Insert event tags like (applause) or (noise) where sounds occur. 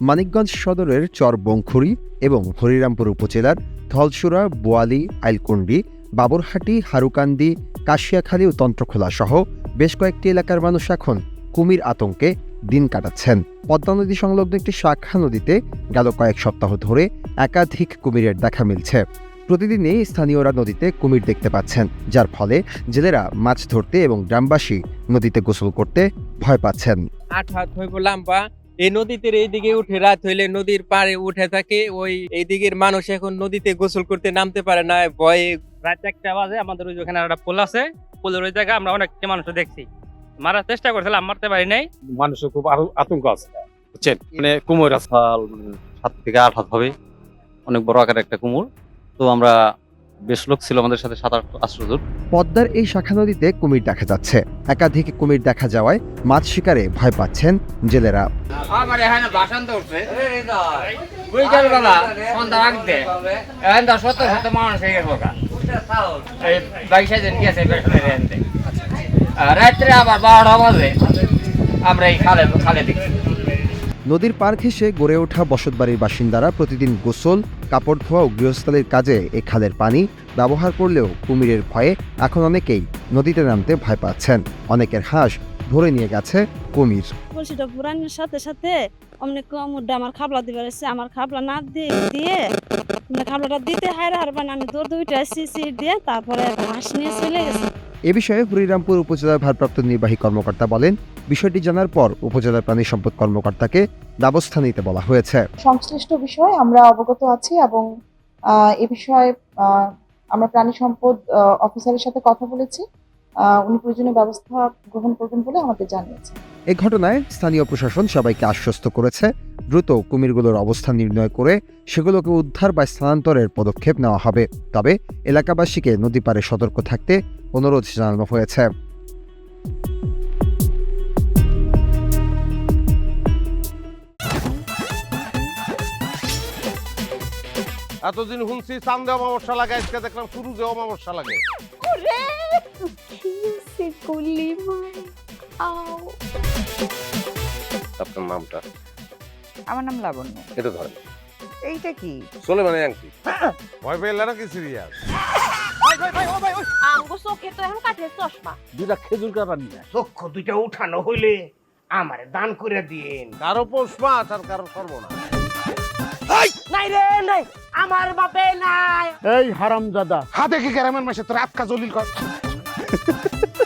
মানিকগঞ্জ সদরের চর বংখুরি এবং হরিরামপুর উপজেলার ধলসুরা, বোয়ালি, আইলকুন্ডি, বাবরহাটি, হারুকান্দি, কাশিয়াখালী ও তন্ত্রখোলা সহ বেশ কয়েকটি এলাকার মানুষ এখন কুমির আতঙ্কে দিন কাটাচ্ছেন। পদ্মা নদী সংলগ্ন একটি শাখা নদীতে গেল কয়েক সপ্তাহ ধরে একাধিক কুমিরের দেখা মিলছে। প্রতিদিনই স্থানীয়রা নদীতে কুমির দেখতে পাচ্ছেন, যার ফলে জেলেরা মাছ ধরতে এবং গ্রামবাসী নদীতে গোসল করতে ভয় পাচ্ছেন। আট হাত হইব লাম্বা এই নদীতে এইদিকে উঠে রাত হইলে নদীর পাড়ে উঠে থাকে। ওই এই দিকের মানুষ এখন নদীতে গোসল করতে নামতে পারে না ভয়ে রাত একটা বাজে আমাদের ওই ওখানে একটা পোল আছে পোলের ওই জায়গায় আমরা অনেক মানুষ দেখছি। মারার চেষ্টা করছিলাম মারতে পারি নাই। মানুষের খুব আরও আতঙ্ক আছে। বুঝছেন? মানে কুমোর আছে। সাল সাত থেকে আট হাত হবে। অনেক বড় আকারের একটা কুমোর। তো আমরা বেশ লোক ছিল আমাদের সাথে সাত আট আশ্রয় পদ্মার এই শাখা নদীতে কুমির দেখা যাচ্ছে। একাধিক কুমির দেখা যাওয়ায় মাছ শিকারে ভয় পাচ্ছেন জেলেরা। আমার এখানে বাসন ধরছে বাবা সন্ধ্যা রাখতে। এখন তো সত্য সত্য মানুষ হয়ে এই বাইশে দিন গেছে রাত্রে আবার বারোটা বাজে। আমরা এই খালে খালে দেখি নদীর পার ঘেঁষে গড়ে ওঠা বসতবাড়ির বাসিন্দারা প্রতিদিন গোসল কাপড় ধোয়া ও গৃহস্থালির কাজে এই খালের পানি ব্যবহার করলেও কুমিরের ভয়ে এখন অনেকেই নদীতে নামতে ভয় পাচ্ছেন। অনেকের হাঁস ধরে নিয়ে গেছে কুমির। কলসিটা পুরানোর সাথে সাথে অমনি কমুড্ডা আমার খাবলা দিবার এসে আমার খাবলা না দিয়ে দিয়ে মানে খাবলাটা দিতে হায়রা হারবান আমি দৌড় দুইটা সিসি দিয়ে তারপরে হাঁস নিয়ে চলে গেছে। এ বিষয়ে হরিরামপুর উপজেলার ভারপ্রাপ্ত নির্বাহী কর্মকর্তা বলেন বিষয়টি জানার পর উপজেলার প্রাণী সম্পদ কর্মকর্তাকে ব্যবস্থা নিতে বলা হয়েছে। সংশ্লিষ্ট বিষয়ে আমরা অবগত আছি এবং আহ, এ বিষয়ে আহ, আমরা প্রাণী সম্পদ আহ, অফিসারের সাথে কথা বলেছি। উনি প্রয়োজনীয় ব্যবস্থা গ্রহণ করবেন বলে আমাদের জানিয়েছেন। এ ঘটনায় স্থানীয় প্রশাসন সবাইকে আশ্বস্ত করেছে। দ্রুত কুমিরগুলোর অবস্থান নির্ণয় করে সেগুলোকে উদ্ধার বা স্থানান্তরের পদক্ষেপ নেওয়া হবে। তবে এলাকাবাসীকে নদী পারে সতর্ক থাকতে অনুরোধ জানানো হয়েছে। এতদিন শুনছি চান্দে অমাবস্যা লাগে আজকে দেখলাম শুরুতে অমাবস্যা লাগে। আপনার নামটা? আমার নাম লাবণ্য। এটা ধরেন। এইটা কি? মানে আংটি। ভয় পেলে নাকি সিরিয়াস আমগো চোখে তো এখন কাঠের চশমা। দুটা খেজুর কাটা নিয়ে চক্ষু দুইটা উঠানো হইলে আমারে দান করে দিন কারও পোষ মাছ আর কারও সর্বনা নাই রে নাই! আমার বাপে নাই। এই হারামজাদা। হাতে কি গ্রামের মাসে তোর আটকা জলিল কর। (laughs)